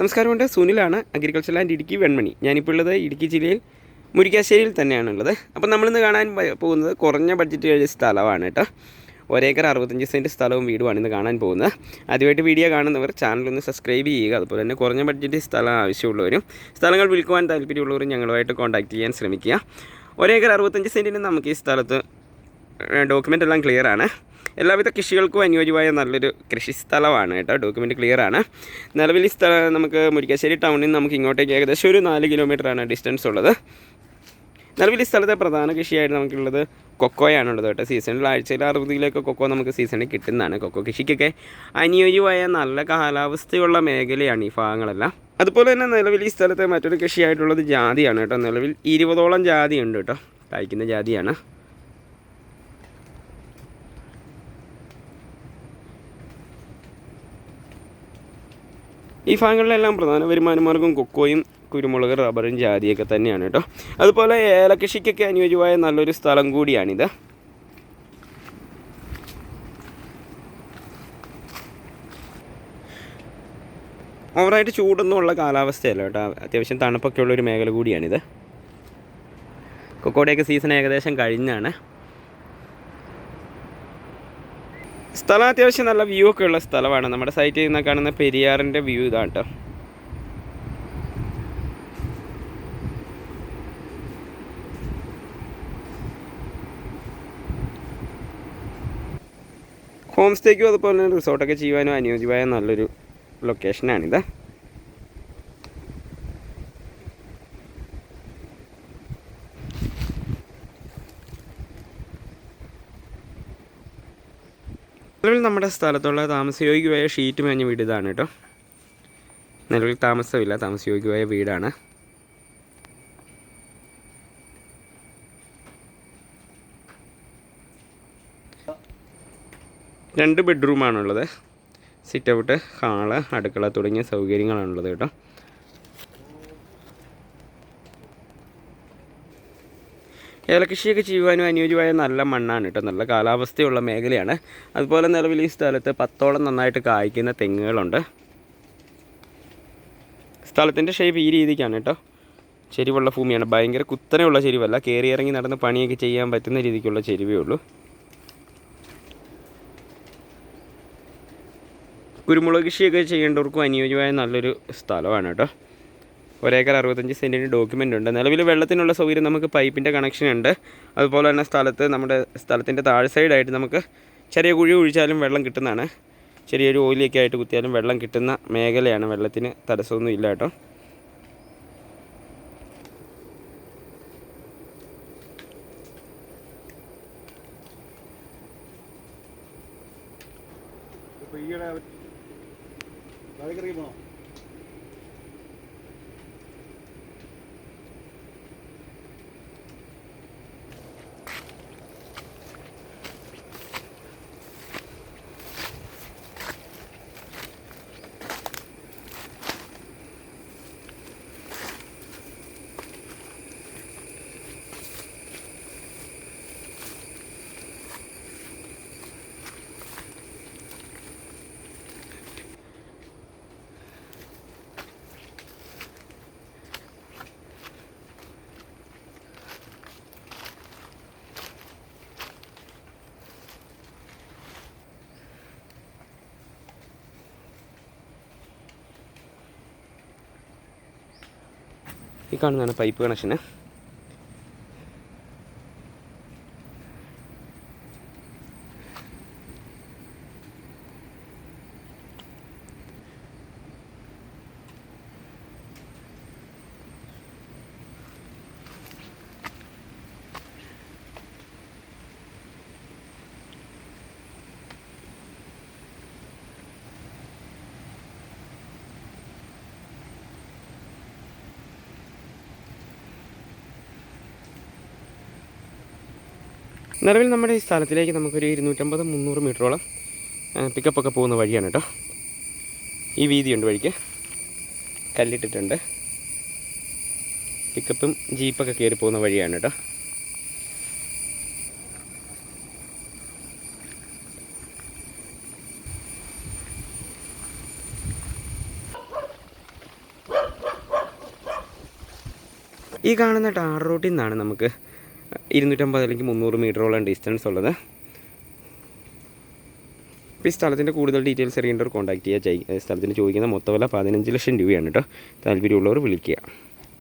നമസ്കാരമുണ്ട്. സുനിലാണ് agriculture land Idukki Venmani. ഞാനിപ്പോൾ ഉള്ളത് ഇടുക്കി ജില്ലയിൽ മുരിക്കാശ്ശേരിയിൽ തന്നെയാണുള്ളത്. അപ്പോൾ നമ്മളിന്ന് കാണാൻ പോകുന്നത് കുറഞ്ഞ ബഡ്ജറ്റ് കഴിഞ്ഞ സ്ഥലമാണ് കേട്ടോ. ഒരേക്കർ അറുപത്തഞ്ച് സെന്റ് സ്ഥലവും വീടുമാണ് ഇന്ന് കാണാൻ പോകുന്നത്. ആദ്യമായിട്ട് വീഡിയോ കാണുന്നവർ ചാനലൊന്ന് സബ്സ്ക്രൈബ് ചെയ്യുക. അതുപോലെ തന്നെ കുറഞ്ഞ ബഡ്ജറ്റ് സ്ഥലം ആവശ്യമുള്ളവരും സ്ഥലങ്ങൾ വിൽക്കുവാൻ താല്പര്യമുള്ളവരും ഞങ്ങളുമായിട്ട് കോൺടാക്റ്റ് ചെയ്യാൻ ശ്രമിക്കുക. ഒരേക്കർ അറുപത്തഞ്ച് സെന്റിന് നമുക്ക് ഈ സ്ഥലത്ത് ഡോക്യുമെന്റ് എല്ലാം ക്ലിയർ ആണ്. എല്ലാവിധ കൃഷികൾക്കും അനുയോജ്യമായ നല്ലൊരു കൃഷി സ്ഥലമാണ് കേട്ടോ. ഡോക്യുമെന്റ് ക്ലിയർ ആണ്. നിലവിൽ ഈ സ്ഥലം നമുക്ക് മുരിക്കാശ്ശേരി ടൗണിൽ നിന്ന് നമുക്ക് ഇങ്ങോട്ടേക്ക് ഏകദേശം ഒരു നാല് കിലോമീറ്ററാണ് ഡിസ്റ്റൻസ് ഉള്ളത്. നിലവിൽ ഈ സ്ഥലത്തെ പ്രധാന കൃഷിയായിട്ട് നമുക്കുള്ളത് കൊക്കോയാണുള്ളത് കേട്ടോ. സീസണിൽ ആഴ്ചയിൽ അറുപത് കൊക്കോ നമുക്ക് സീസണിൽ കിട്ടുന്നതാണ്. കൊക്കോ കൃഷിക്കൊക്കെ അനുയോജ്യമായ നല്ല കാലാവസ്ഥയുള്ള മേഖലയാണ് ഈ ഭാഗങ്ങളെല്ലാം. അതുപോലെ തന്നെ നിലവിൽ ഈ സ്ഥലത്തെ മറ്റൊരു കൃഷിയായിട്ടുള്ളത് ജാതിയാണ് കേട്ടോ. നിലവിൽ ഇരുപതോളം ജാതി ഉണ്ട് കേട്ടോ. കായ്ക്കുന്ന ജാതിയാണ്. ഈ ഭാഗങ്ങളിലെല്ലാം പ്രധാന വരുമാനമാർഗം കൊക്കോയും കുരുമുളക് റബ്ബറും ജാതിയൊക്കെ തന്നെയാണ് കേട്ടോ. അതുപോലെ ഏലകൃഷിക്കൊക്കെ അനുയോജ്യമായ നല്ലൊരു സ്ഥലം കൂടിയാണിത്. ഓവറായിട്ട് ചൂടൊന്നും ഉള്ള കാലാവസ്ഥയല്ല കേട്ടോ. അത്യാവശ്യം തണുപ്പൊക്കെ ഉള്ളൊരു മേഖല കൂടിയാണിത്. കൊക്കോടെയൊക്കെ സീസൺ ഏകദേശം കഴിഞ്ഞാണ്. സ്ഥലം അത്യാവശ്യം നല്ല വ്യൂ ഒക്കെ ഉള്ള സ്ഥലമാണ്. നമ്മുടെ സൈറ്റിൽ നിന്ന് കാണുന്ന പെരിയാറിന്റെ വ്യൂ ഇതാണ് ഹോം സ്റ്റേക്കും അതുപോലെ തന്നെ റിസോർട്ടൊക്കെ ചെയ്യുവാനും അനുയോജ്യമായ നല്ലൊരു ലൊക്കേഷനാണിത് നിലവിൽ നമ്മുടെ സ്ഥലത്തുള്ള താമസയോഗ്യമായ ഷീറ്റ് മേഞ്ഞ വീട് ഇതാണ് കേട്ടോ. നിലവിൽ താമസമില്ല താമസയോഗ്യമായ വീടാണ്. രണ്ട് ബെഡ്റൂമാണുള്ളത്. സിറ്റ് ഔട്ട് ഹാൾ അടുക്കള തുടങ്ങിയ സൗകര്യങ്ങളാണുള്ളത് കേട്ടോ. ഏലകൃഷിയൊക്കെ ചെയ്യുവാനും അനുയോജ്യമായ നല്ല മണ്ണാണ് കേട്ടോ. നല്ല കാലാവസ്ഥയുള്ള മേഖലയാണ്. അതുപോലെ നിലവിൽ ഈ സ്ഥലത്ത് പത്തോളം നന്നായിട്ട് കായ്ക്കുന്ന തെങ്ങുകളുണ്ട്. സ്ഥലത്തിന്റെ ഷേപ്പ് ഈ രീതിക്കാണ് കേട്ടോ. ചെരിവുള്ള ഭൂമിയാണ്. ഭയങ്കര കുത്തനെയുള്ള ചെരിവല്ല. കയറി ഇറങ്ങി നടന്ന് പണിയൊക്കെ ചെയ്യാൻ പറ്റുന്ന രീതിക്കുള്ള ചെരിവേ ഉള്ളൂ. കുരുമുളക് കൃഷിയൊക്കെ ചെയ്യേണ്ടവർക്കും അനുയോജ്യമായ നല്ലൊരു സ്ഥലമാണ് കേട്ടോ. ഒരേക്കർ അറുപത്തഞ്ച് സെന്റിന് ഡോക്യുമെന്റ് ഉണ്ട്. നിലവിൽ വെള്ളത്തിനുള്ള സൗകര്യം നമുക്ക് പൈപ്പിന്റെ കണക്ഷൻ ഉണ്ട്. അതുപോലെ തന്നെ സ്ഥലത്ത് നമ്മുടെ സ്ഥലത്തിന്റെ താഴെ സൈഡായിട്ട് നമുക്ക് ചെറിയ കുഴി ഒഴിച്ചാലും വെള്ളം കിട്ടുന്നതാണ്. ചെറിയൊരു ഓയിലൊക്കെ ആയിട്ട് കുത്തിയാലും വെള്ളം കിട്ടുന്ന മേഖലയാണ്. വെള്ളത്തിന് തടസ്സമൊന്നും ഇല്ല കേട്ടോ. ഈയിടെ വഴിക്കിറങ്ങി ഈ കാണുന്നതാണ് പൈപ്പ് കണക്ഷന് നിലവിൽ നമ്മുടെ ഈ സ്ഥലത്തിലേക്ക് നമുക്കൊരു ഇരുന്നൂറ്റമ്പത് മുന്നൂറ് മീറ്ററോളം പിക്കപ്പൊക്കെ പോകുന്ന വഴിയാണ് കേട്ടോ ഈ വീതിയുണ്ട് വഴിക്ക്. കല്ലിട്ടിട്ടുണ്ട്. പിക്കപ്പും ജീപ്പൊക്കെ കയറി പോകുന്ന വഴിയാണ് കേട്ടോ ഈ കാണുന്ന ടാർ റൂട്ടിൽ നിന്നാണ് നമുക്ക് ഇരുന്നൂറ്റമ്പത് അല്ലെങ്കിൽ മുന്നൂറ് മീറ്ററോളം ഡിസ്റ്റൻസ് ഉള്ളത്. അപ്പോൾ ഈ സ്ഥലത്തിന്റെ കൂടുതൽ ഡീറ്റെയിൽസ് അറിയേണ്ടവർ കോൺടാക്ട് ചെയ്യുക ചെയ് സ്ഥലത്തിന് ചോദിക്കുന്ന മൊത്തം വില പതിനഞ്ച് ലക്ഷം രൂപയാണ് കേട്ടോ താല്പര്യമുള്ളവർ വിളിക്കുക.